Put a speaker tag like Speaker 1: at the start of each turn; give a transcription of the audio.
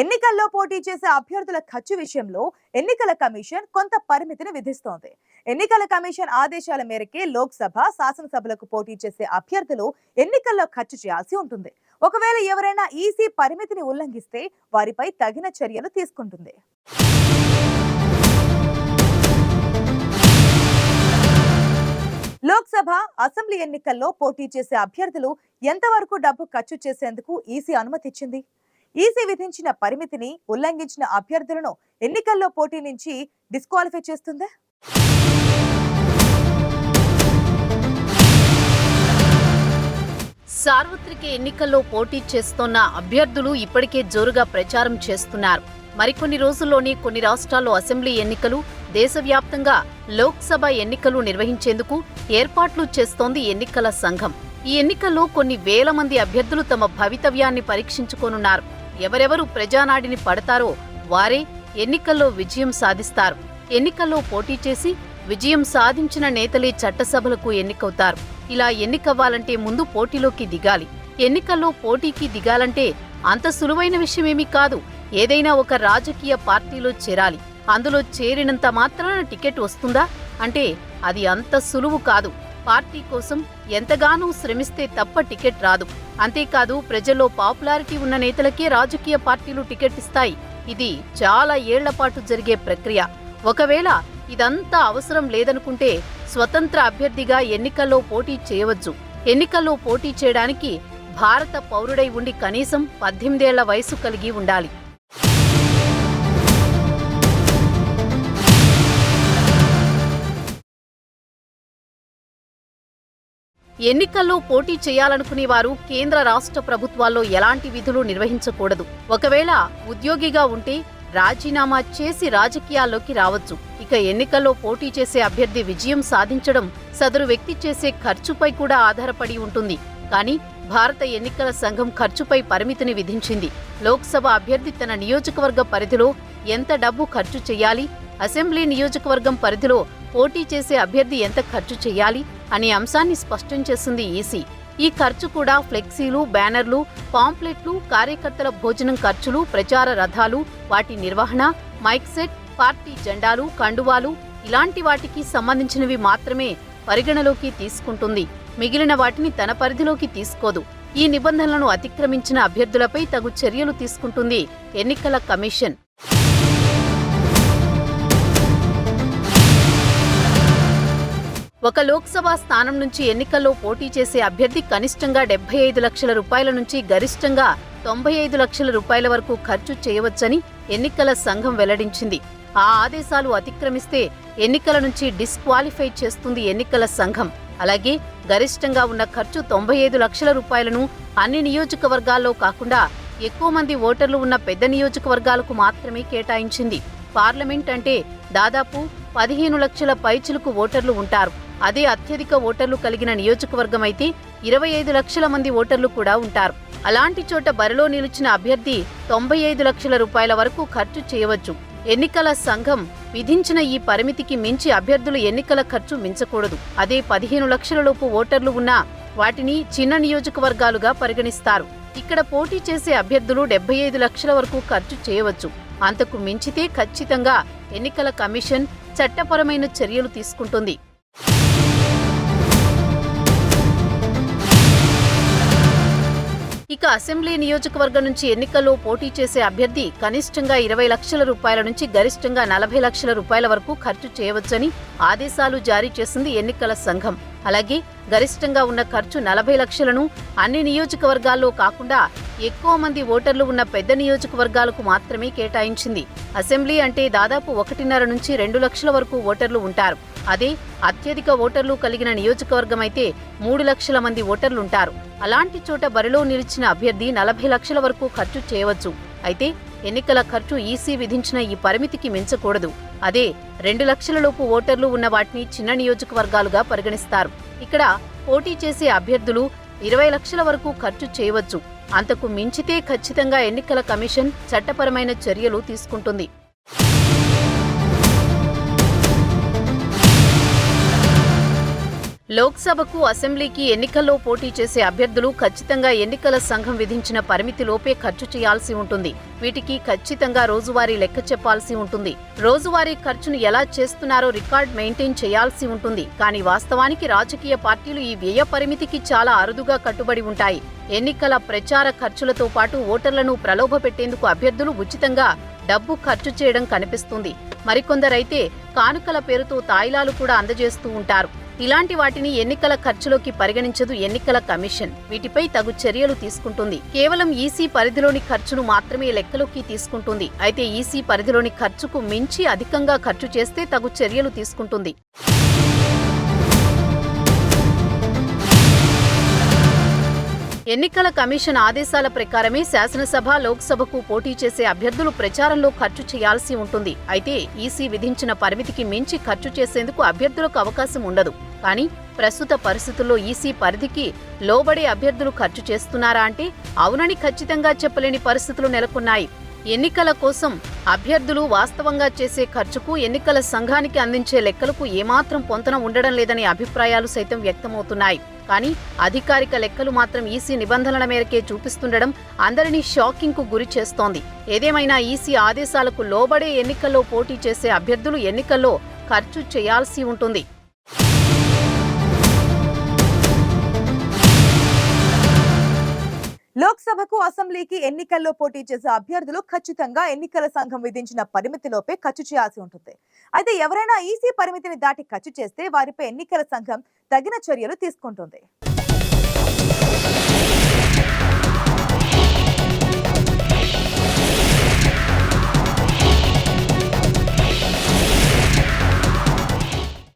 Speaker 1: ఎన్నికల్లో పోటీ చేసే అభ్యర్థుల ఖర్చు విషయంలో ఎన్నికల కమిషన్ కొంత పరిమితిని విధిస్తోంది. ఎన్నికల కమిషన్ ఆదేశాల మేరకే లోక్సభ శాసనసభలకు పోటీ చేసే అభ్యర్థులు ఎన్నికల్లో ఖర్చు చేయాల్సి ఉంటుంది. ఒకవేళ ఎవరైనా ఈసీ పరిమితిని ఉల్లంఘిస్తే వారిపై తగిన చర్యలు తీసుకుంటుంది. లోక్సభ అసెంబ్లీ ఎన్నికల్లో పోటీ చేసే అభ్యర్థులు ఎంతవరకు డబ్బు ఖర్చు చేసేందుకు ఈసీ అనుమతిచ్చింది? ఈసీ విధించిన పరిమితిని ఉల్లంఘించిన అభ్యర్థులను ఎన్నికల్లో పోటీ నుంచి డిస్క్వాలిఫై చేస్తుందా?
Speaker 2: సార్వత్రిక ఎన్నికల్లో పోటీ చేస్తోన్న అభ్యర్థులు ఇప్పటికే జోరుగా ప్రచారం చేస్తున్నారు. మరికొన్ని రోజుల్లోనే కొన్ని రాష్ట్రాల్లో అసెంబ్లీ ఎన్నికలు దేశవ్యాప్తంగా లోక్సభ ఎన్నికలు నిర్వహించేందుకు ఏర్పాట్లు చేస్తోంది ఎన్నికల సంఘం. ఈ ఎన్నికల్లో కొన్ని వేల మంది అభ్యర్థులు తమ భవితవ్యాన్ని పరీక్షించుకోనున్నారు. ఎవరెవరు ప్రజానాడిని పడతారో వారే ఎన్నికల్లో విజయం సాధిస్తారు. ఎన్నికల్లో పోటీ చేసి విజయం సాధించిన నేతలే చట్టసభలకు ఎన్నికవుతారు. ఇలా ఎన్నికవ్వాలంటే ముందు పోటీలోకి దిగాలి. ఎన్నికల్లో పోటీకి దిగాలంటే అంత సులువైన విషయమేమీ కాదు. ఏదైనా ఒక రాజకీయ పార్టీలో చేరాలి. అందులో చేరినంత మాత్రాన టికెట్ వస్తుందా? అంటే అది అంత సులువు కాదు. పార్టీ కోసం ఎంతగానో శ్రమిస్తే తప్ప టికెట్ రాదు. అంతేకాదు ప్రజల్లో పాపులారిటీ ఉన్న నేతలకే రాజకీయ పార్టీలు టికెట్ ఇస్తాయి. ఇది చాలా ఏళ్ళ పాటు జరిగే ప్రక్రియ. ఒకవేళ ఇదంతా అవసరం లేదనుకుంటే స్వతంత్ర అభ్యర్థిగా ఎన్నికల్లో పోటీ చేయవచ్చు ఎన్నికల్లో పోటీ చేయడానికి భారత పౌరుడై ఉండి కనీసం పద్దెనిమిదేళ్ళ వయసు కలిగి ఉండాలి. ఎన్నికల్లో పోటీ చేయాలనుకునే వారు కేంద్ర రాష్ట్ర ప్రభుత్వాల్లో ఎలాంటి విధులు నిర్వహించకూడదు. ఒకవేళ ఉద్యోగిగా ఉంటే రాజీనామా చేసి రాజకీయాల్లోకి రావచ్చు. ఇక ఎన్నికల్లో పోటీ చేసే అభ్యర్థి విజయం సాధించడం సదరు వ్యక్తి చేసే ఖర్చుపై కూడా ఆధారపడి ఉంటుంది. కానీ భారత ఎన్నికల సంఘం ఖర్చుపై పరిమితిని విధించింది. లోక్సభ అభ్యర్థి తన నియోజకవర్గ పరిధిలో ఎంత డబ్బు ఖర్చు చేయాలి? అసెంబ్లీ నియోజకవర్గం పరిధిలో పోటీ చేసే అభ్యర్థి ఎంత ఖర్చు చేయాలి అనే అంశాన్ని స్పష్టం చేసింది ఈసీ. ఈ ఖర్చు కూడా ఫ్లెక్సీలు బ్యానర్లు పాంప్లెట్లు కార్యకర్తల భోజనం ఖర్చులు ప్రచార రథాలు వాటి నిర్వహణ మైక్ సెట్ పార్టీ జెండాలు కండువాలు ఇలాంటి వాటికి సంబంధించినవి మాత్రమే పరిగణలోకి తీసుకుంటుంది. మిగిలిన వాటిని తన పరిధిలోకి తీసుకోదు. ఈ నిబంధనలను అతిక్రమించిన అభ్యర్థులపై తగు చర్యలు తీసుకుంటుంది ఎన్నికల కమిషన్. ఒక లోక్సభ స్థానం నుంచి ఎన్నికల్లో పోటీ చేసే అభ్యర్థి కనిష్టంగా డెబ్బై ఐదు లక్షల రూపాయల నుంచి గరిష్టంగా తొంభై ఐదు లక్షల రూపాయల వరకు ఖర్చు చేయవచ్చని ఎన్నికల సంఘం వెల్లడించింది. ఆ ఆదేశాలు అతిక్రమిస్తే ఎన్నికల నుంచి డిస్క్వాలిఫై చేస్తుంది ఎన్నికల సంఘం. అలాగే గరిష్టంగా ఉన్న ఖర్చు తొంభై ఐదు లక్షల రూపాయలను అన్ని నియోజకవర్గాల్లో కాకుండా ఎక్కువ మంది ఓటర్లు ఉన్న పెద్ద నియోజకవర్గాలకు మాత్రమే కేటాయించింది. పార్లమెంట్ అంటే దాదాపు పదిహేను లక్షల పైచులకు ఓటర్లు ఉంటారు. అదే అత్యధిక ఓటర్లు కలిగిన నియోజకవర్గం అయితే ఇరవై ఐదు లక్షల మంది ఓటర్లు కూడా ఉంటారు. అలాంటి చోట బరిలో నిలిచిన అభ్యర్థి తొంభై ఐదు లక్షల రూపాయల వరకు ఖర్చు చేయవచ్చు. ఎన్నికల సంఘం విధించిన ఈ పరిమితికి మించి అభ్యర్థులు ఎన్నికల ఖర్చు మించకూడదు. అదే పదిహేను లక్షలలోపు ఓటర్లు ఉన్నా వాటిని చిన్న నియోజకవర్గాలుగా పరిగణిస్తారు. ఇక్కడ పోటీ చేసే అభ్యర్థులు డెబ్బై ఐదు లక్షల వరకు ఖర్చు చేయవచ్చు. అంతకు మించితే ఖచ్చితంగా ఎన్నికల కమిషన్ చట్టపరమైన చర్యలు తీసుకుంటుంది. ఇక అసెంబ్లీ నియోజకవర్గం నుంచి ఎన్నికల్లో పోటీ చేసే అభ్యర్థి కనిష్టంగా ఇరవై లక్షల రూపాయల నుంచి గరిష్టంగా నలభై లక్షల రూపాయల వరకు ఖర్చు చేయవచ్చని ఆదేశాలు జారీ చేసింది ఎన్నికల సంఘం. అలాగే గరిష్టంగా ఉన్న ఖర్చు నలభై లక్షలను అన్ని నియోజకవర్గాల్లో కాకుండా ఎక్కువ మంది ఓటర్లు ఉన్న పెద్ద నియోజకవర్గాలకు మాత్రమే కేటాయించింది. అసెంబ్లీ అంటే దాదాపు ఒకటిన్నర నుంచి రెండు లక్షల వరకు ఓటర్లు ఉంటారు. అదే అత్యధిక ఓటర్లు కలిగిన నియోజకవర్గం అయితే మూడు లక్షల మంది ఓటర్లుంటారు అలాంటి చోట బరిలో నిలిచిన అభ్యర్థి నలభై లక్షల వరకు ఖర్చు చేయవచ్చు. అయితే ఎన్నికల ఖర్చు ఈసీ విధించిన ఈ పరిమితికి మించకూడదు. అదే రెండు లక్షలలోపు ఓటర్లు ఉన్న వాటిని చిన్న నియోజకవర్గాలుగా పరిగణిస్తారు. ఇక్కడ పోటీ చేసే అభ్యర్థులు ఇరవై లక్షల వరకు ఖర్చు చేయవచ్చు. అంతకు మించితే ఖచ్చితంగా ఎన్నికల కమిషన్ చట్టపరమైన చర్యలు తీసుకుంటుంది. లోక్సభకు అసెంబ్లీకి ఎన్నికల్లో పోటీ చేసే అభ్యర్థులు ఖచ్చితంగా ఎన్నికల సంఘం విధించిన పరిమితిలోపే ఖర్చు చేయాల్సి ఉంటుంది. వీటికి ఖచ్చితంగా రోజువారీ లెక్క చెప్పాల్సి ఉంటుంది. రోజువారీ ఖర్చును ఎలా చేస్తున్నారో రికార్డ్ మెయింటైన్ చేయాల్సి ఉంటుంది. కానీ వాస్తవానికి రాజకీయ పార్టీలు ఈ వ్యయ పరిమితికి చాలా అరుదుగా కట్టుబడి ఉంటాయి. ఎన్నికల ప్రచార ఖర్చులతో పాటు ఓటర్లను ప్రలోభపెట్టేందుకు అభ్యర్థులు ఉచితంగా డబ్బు ఖర్చు చేయడం కనిపిస్తుంది. మరికొందరైతే కానుకల పేరుతో తాయిలాలు కూడా అందజేస్తూ ఉంటారు. ఇలాంటి వాటిని ఎన్నికల ఖర్చులోకి పరిగణించదు ఎన్నికల కమిషన్. వీటిపై తగు చర్యలు తీసుకుంటుంది. కేవలం ఈసీ పరిధిలోని ఖర్చును మాత్రమే లెక్కలోకి తీసుకుంటుంది. అయితే ఈసీ పరిధిలోని ఖర్చుకు మించి అధికంగా ఖర్చు చేస్తే తగు చర్యలు తీసుకుంటుంది. ఎన్నికల కమిషన్ ఆదేశాల ప్రకారమే శాసనసభ లోక్సభకు పోటీ చేసే అభ్యర్థులు ప్రచారంలో ఖర్చు చేయాల్సి ఉంటుంది. అయితే ఈసీ విధించిన పరిమితికి మించి ఖర్చు చేసేందుకు అభ్యర్థులకు అవకాశం ఉండదు. కానీ ప్రస్తుత పరిస్థితుల్లో ఈసీ పరిధికి లోబడే అభ్యర్థులు ఖర్చు చేస్తున్నారా అంటే అవునని ఖచ్చితంగా చెప్పలేని పరిస్థితులు నెలకొన్నాయి. ఎన్నికల కోసం అభ్యర్థులు వాస్తవంగా చేసే ఖర్చుకు ఎన్నికల సంఘానికి అందించే లెక్కలకు ఏమాత్రం పొంతన ఉండడం లేదనే అభిప్రాయాలు సైతం వ్యక్తమవుతున్నాయి. కానీ అధికారిక లెక్కలు మాత్రం ఈసీ నిబంధనల మేరకే చూపిస్తుండడం అందరినీ షాకింగ్కు గురి చేస్తోంది. ఏదేమైనా ఈసీ ఆదేశాలకు లోబడే ఎన్నికల్లో పోటీ చేసే అభ్యర్థులు ఎన్నికల్లో ఖర్చు చేయాల్సి ఉంటుంది.
Speaker 1: లోక్సభకు అసెంబ్లీకి ఎన్నికల్లో పోటీ చేసే అభ్యర్థులు ఖచ్చితంగా ఎన్నికల సంఘం విధించిన పరిమితిలోపే ఖర్చు చేయాల్సి ఉంటుంది. అయితే ఎవరైనా ఈసీ పరిమితిని దాటి ఖర్చు చేస్తే వారిపై ఎన్నికల సంఘం తగిన చర్యలు తీసుకుంటుంది.